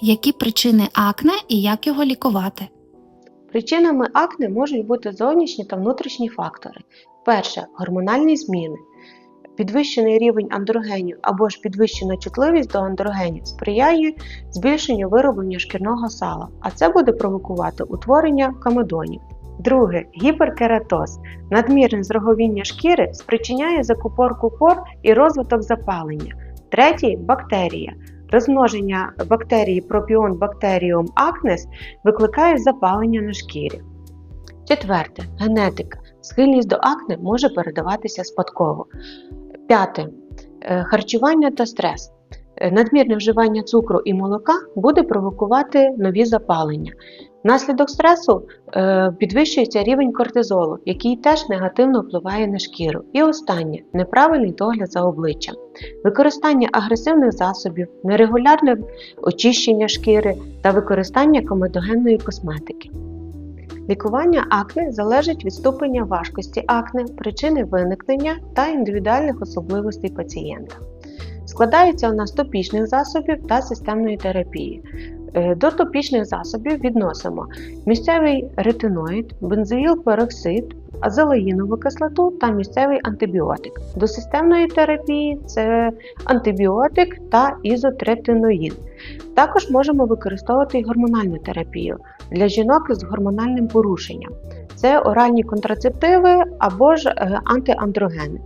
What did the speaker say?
Які причини акне і як його лікувати? Причинами акне можуть бути зовнішні та внутрішні фактори. Перше гормональні зміни. Підвищений рівень андрогенів або ж підвищена чутливість до андрогенів сприяє збільшенню вироблення шкірного сала, а це буде провокувати утворення камедонів. Друге гіперкератоз. Надмірне зроговіння шкіри спричиняє закупорку пор і розвиток запалення. Третє бактерія. Розмноження бактерії пропіон Bacterium acnes викликає запалення на шкірі. Четверте генетика. Схильність до акне може передаватися спадково. П'яте е, харчування та стрес. Е, Надмірне вживання цукру і молока буде провокувати нові запалення. Внаслідок стресу е, підвищується рівень кортизолу, який теж негативно впливає на шкіру. І останнє неправильний догляд за обличчям, використання агресивних засобів, нерегулярне очищення шкіри та використання комедогенної косметики. Лікування акне залежить від ступеня важкості акне, причини виникнення та індивідуальних особливостей пацієнта. Складається вона з топічних засобів та системної терапії. Е, До топічних засобів відносимо місцевий ретиноїд, бензоїл-пероксид, азелаїнову кислоту та місцевий антибіотик. До системної терапії це антибіотик та ізотретиноїн. Також можемо використовувати й гормональну терапію для жінок з гормональним порушенням. Це оральні контрацептиви або ж е, антиандрогени.